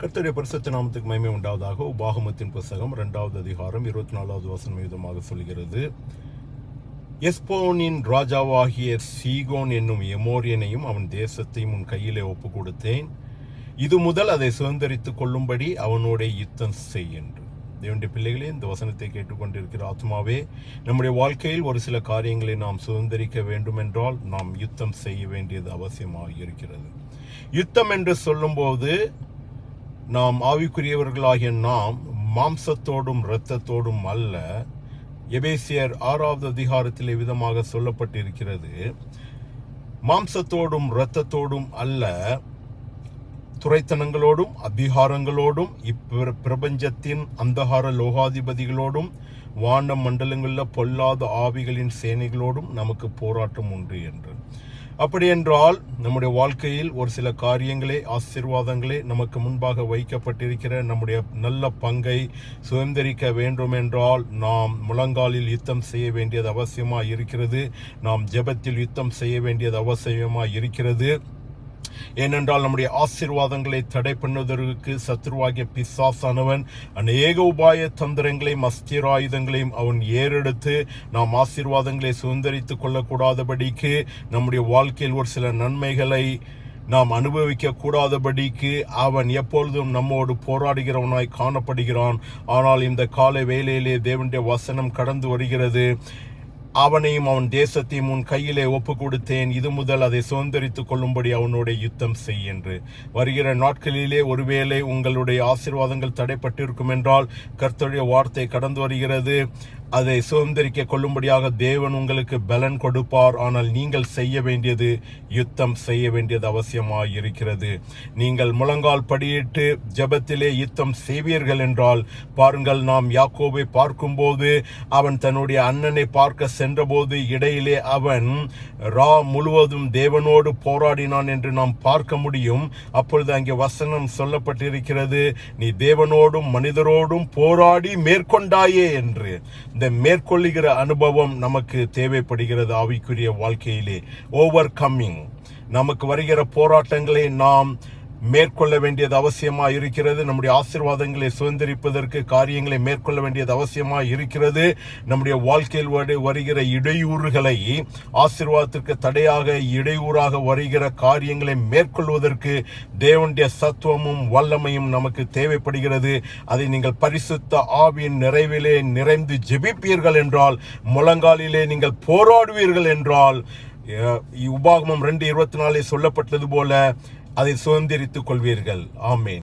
கர்த்தருடைய பரிசுத்த நாமத்துக்கு மயமே உண்டாவதாக. உபாகமத்தின் புஸ்தகம் ரெண்டாவது அதிகாரம் இருபத்தி நாலாவது வசனம் விதமாக சொல்கிறது. எஸ்போனின் ராஜாவாகிய சீகோன் என்னும் எமோரியனையும் அவன் தேசத்தையும் உன் கையிலே ஒப்பு கொடுத்தேன் இது முதல் அதை சுதந்திரித்துக் கொள்ளும்படி அவனோட யுத்தம் செய் என்று. தேவனுடைய பிள்ளைகளே இந்த வசனத்தை கேட்டுக்கொண்டிருக்கிற ஆத்மாவே நம்முடைய வாழ்க்கையில் ஒரு சில காரியங்களை நாம் சுதந்திரிக்க வேண்டுமென்றால் நாம் யுத்தம் செய்ய வேண்டியது அவசியமாக இருக்கிறது. யுத்தம் என்று சொல்லும்போது நாம் ஆவிக்குரியவர்களாகிய நாம் மாம்சத்தோடும் இரத்தத்தோடும் அல்ல. எபேசியர் ஆறாவது அதிகாரத்திலே விதமாக சொல்லப்பட்டிருக்கிறது. மாம்சத்தோடும் இரத்தத்தோடும் அல்ல துறைத்தனங்களோடும் அபிகாரங்களோடும் இப்பிர பிரபஞ்சத்தின் அந்தகார லோகாதிபதிகளோடும் வாண்ட மண்டலங்களில் பொல்லாத ஆவிகளின் சேனைகளோடும் நமக்கு போராட்டம் உண்டு என்று. அப்படி என்றால் நம்முடைய வாழ்க்கையில் ஒரு சில காரியங்களே ஆசீர்வாதங்களே நமக்கு முன்பாக வைக்கப்பட்டிருக்கிற நம்முடைய நல்ல பங்கை சுதந்திரிக்க வேண்டும் என்றால் நாம் முழங்காலில் யுத்தம் செய்ய வேண்டியது அவசியமாக இருக்கிறது நாம் ஜெபத்தில் யுத்தம் செய்ய வேண்டியது அவசியமாக இருக்கிறது ஏனென்றால் நம்முடைய ஆசீர்வாதங்களை தடை பண்ணுவதற்கு சத்ருவாகிய பிசாசானவன் அநேக உபாய தந்திரங்களையும் அஸ்திராயுதங்களையும் அவன் ஏறெடுத்து நாம் ஆசீர்வாதங்களை சுதந்திரித்துக் கொள்ளக்கூடாதபடிக்கு நம்முடைய வாழ்க்கையில் ஒரு சில நன்மைகளை நாம் அனுபவிக்க கூடாதபடிக்கு அவன் எப்பொழுதும் நம்மோடு போராடுகிறவனாய் காணப்படுகிறான். ஆனால் இந்த காலை வேலையிலே தேவனுடைய வசனம் கடந்து வருகிறது. அவனையும் அவன் தேசத்தையும் உன் கையிலே ஒப்பு கொடுத்தேன் இது முதல் அதை சுதந்திரித்துக் கொள்ளும்படி அவனோட யுத்தம் செய் என்று. வருகிற நாட்களிலே ஒருவேளை உங்களுடைய ஆசீர்வாதங்கள் தடைப்பட்டிருக்கும் என்றால் கர்த்தருடைய வார்த்தை கடந்து வருகிறது. அதை சுதந்திரிக்க கொள்ளும்படியாக தேவன் உங்களுக்கு பலன் கொடுப்பார். ஆனால் நீங்கள் செய்ய வேண்டியது யுத்தம் செய்ய வேண்டியது அவசியமாக இருக்கிறது நீங்கள் முழங்கால் படியிட்டு ஜெபத்திலே யுத்தம் செய்வீர்கள் என்றால் பாருங்கள் நாம் யாக்கோவை பார்க்கும்போது அவன் தன்னுடைய அண்ணனை பார்க்க சென்றபோது இடையிலே அவன் ரா முழுவதும் தேவனோடு போராடினான் என்று நாம் பார்க்க முடியும். அப்பொழுது அங்கே வசனம் சொல்லப்பட்டிருக்கிறது நீ தேவனோடும் மனிதரோடும் போராடி மேற்கொண்டாயே என்று. இந்த மேற்கொள்ளுகிற அனுபவம் நமக்கு தேவைப்படுகிறது ஆவிக்குரிய வாழ்க்கையிலே. ஓவர் கம்மிங் நமக்கு வருகிற போராட்டங்களை நாம் மேற்கொள்ள வேண்டியது அவசியமாக இருக்கிறது நம்முடைய ஆசிர்வாதங்களை சுதந்திரிப்பதற்கு காரியங்களை மேற்கொள்ள வேண்டியது அவசியமாக இருக்கிறது நம்முடைய வாழ்க்கையில் வருகிற இடையூறுகளை ஆசிர்வாதத்திற்கு தடையாக இடையூறாக வருகிற காரியங்களை மேற்கொள்வதற்கு தேவனுடைய சத்துவமும் வல்லமையும் நமக்கு தேவைப்படுகிறது. அதை நீங்கள் பரிசுத்த ஆவியின் நிறைவிலே நிறைந்து ஜெபிப்பீர்கள் என்றால் முழங்காலிலே நீங்கள் போராடுவீர்கள் என்றால் உபாகமம் ரெண்டு இருபத்தி நாலில் சொல்லப்பட்டது போல அதை சுதந்திரித்துக் கொள்வீர்கள். ஆமேன்.